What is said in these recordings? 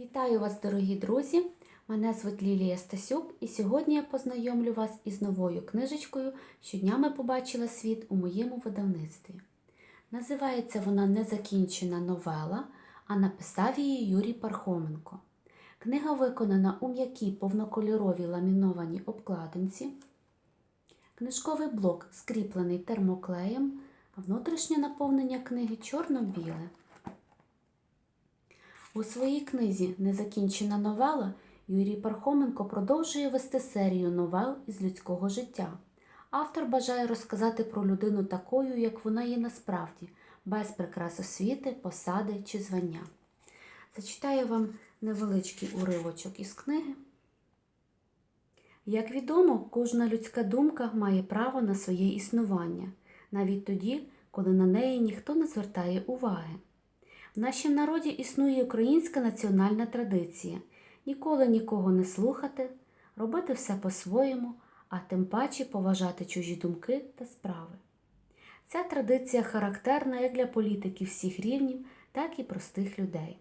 Вітаю вас, дорогі друзі! Мене звуть Лілія Стасюк, і сьогодні я познайомлю вас із новою книжечкою, що днями побачила світ у моєму видавництві. Називається вона Незакінчена новела, а написав її Юрій Пархоменко. Книга виконана у м'якій повнокольоровій ламінованій обкладинці. Книжковий блок скріплений термоклеєм, а внутрішнє наповнення книги чорно-біле. У своїй книзі Незакінчена новела Юрій Пархоменко продовжує вести серію новел із людського життя. Автор бажає розказати про людину такою, як вона є насправді, без прикрас освіти, посади чи звання. Зачитаю вам невеличкий уривочок із книги. Як відомо, кожна людська думка має право на своє існування, навіть тоді, коли на неї ніхто не звертає уваги. В нашому народі існує українська національна традиція ніколи нікого не слухати, робити все по-своєму, а тим паче поважати чужі думки та справи. Ця традиція характерна як для політиків всіх рівнів, так і простих людей.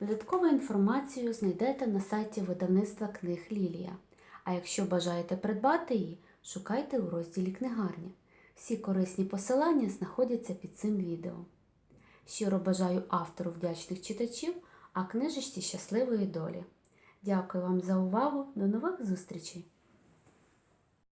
Додаткову інформацію знайдете на сайті видавництва книг Лілія. А якщо бажаєте придбати її, шукайте у розділі книгарня. Всі корисні посилання знаходяться під цим відео. Щиро бажаю автору вдячних читачів, а книжечці щасливої долі. Дякую вам за увагу. До нових зустрічей!